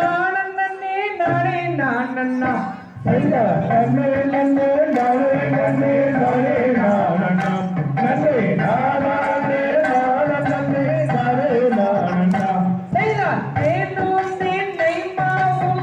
நானே நானே நானண்ணா. நன்றே நன்றே நன்றே நன்றே நன்றே நானண்ணா. நன்றே நானே நானே நன்றே நானண்ணா. செய்தா தேனும் தேனை மாவும்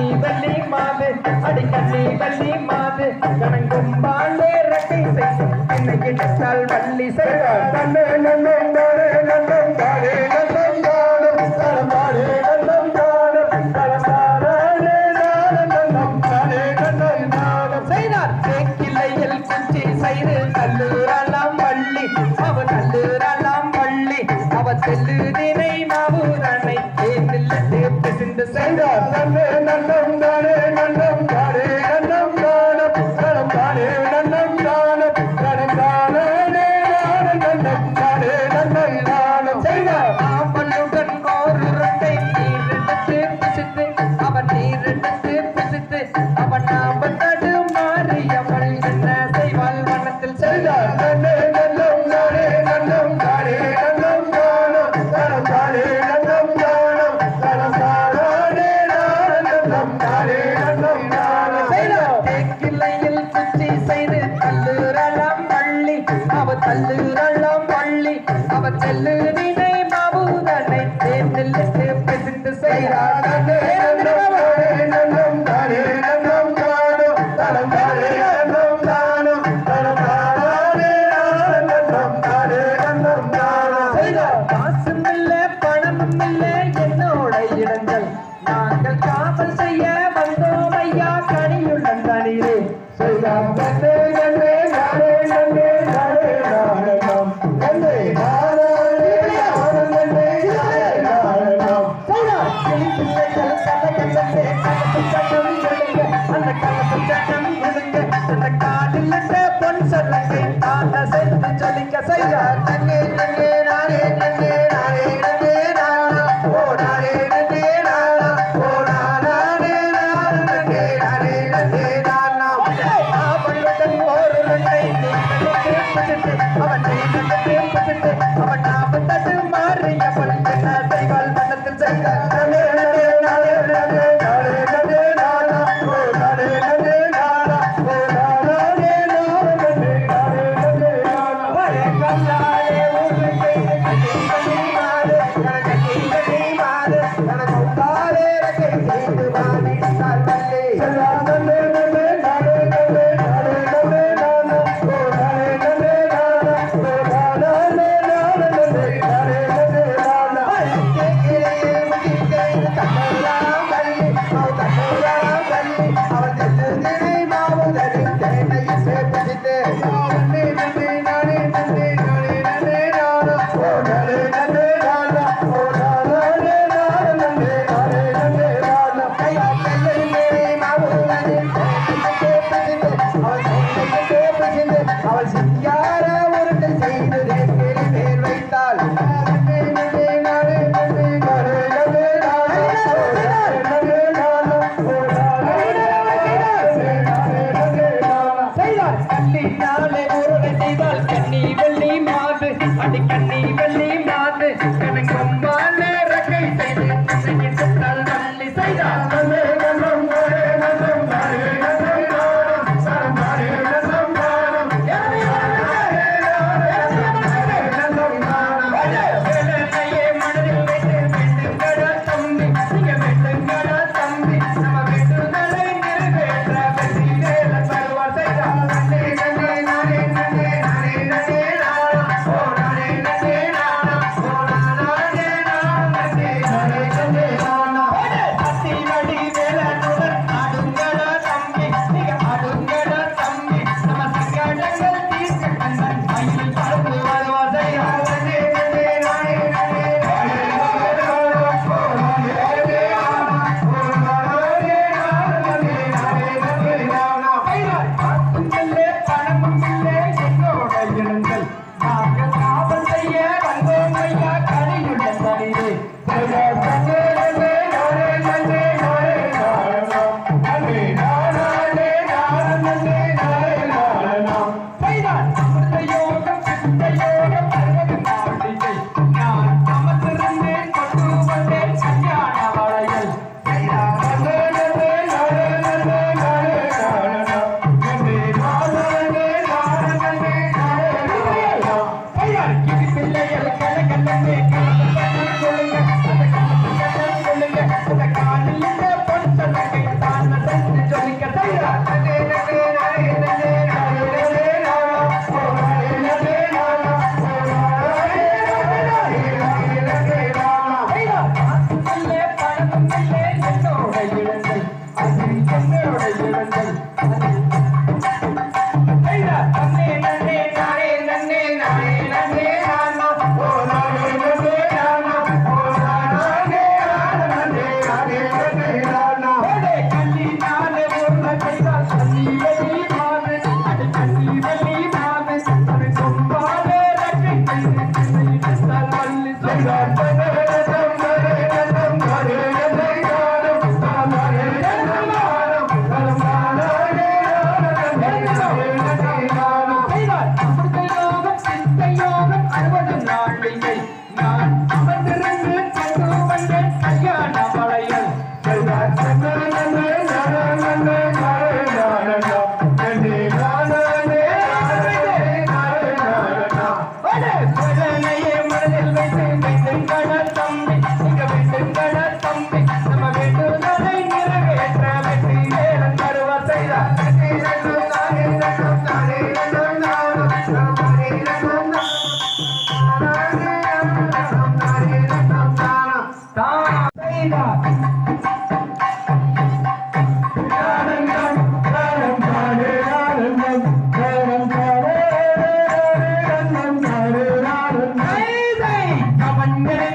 கண்ணி வள்ளி மாது அடி கண்ணி வள்ளி மாது கணங்கும் பாண்டே ரட்டி செய்யும். என்னை கிடத்தால் வள்ளி செய்ய நன்மை நானும் செய்த அவனுடன் ஓர் இரண்டை நீரிட்டு பிசித்து அவன் நீரிட்டு பிசித்து அவன் நாம தடுமாறி அவள் என்ன செய்வாள் வனத்தில் செய்த. நன்மை நல்லம் நாடே நல்லம் நாடே நல்லம் தானம் தரம் தாடே நல்லம் தானம் தரம் தானே நல்லம் தாடே நல்லம் தானம் செய்த. தெற்கிலையில் குச்சி செய்து தள்ளுறலாம் தள்ளி அவ தள்ளு I Hallelujah. Yes, நானும். தானே,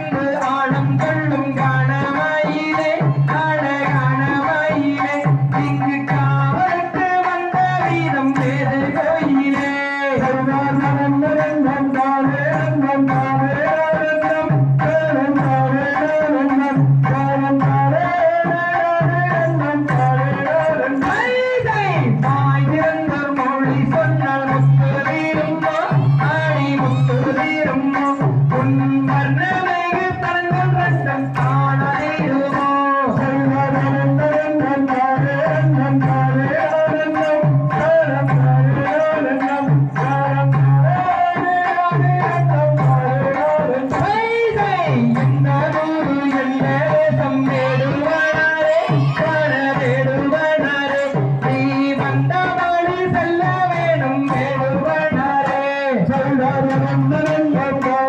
Thank you.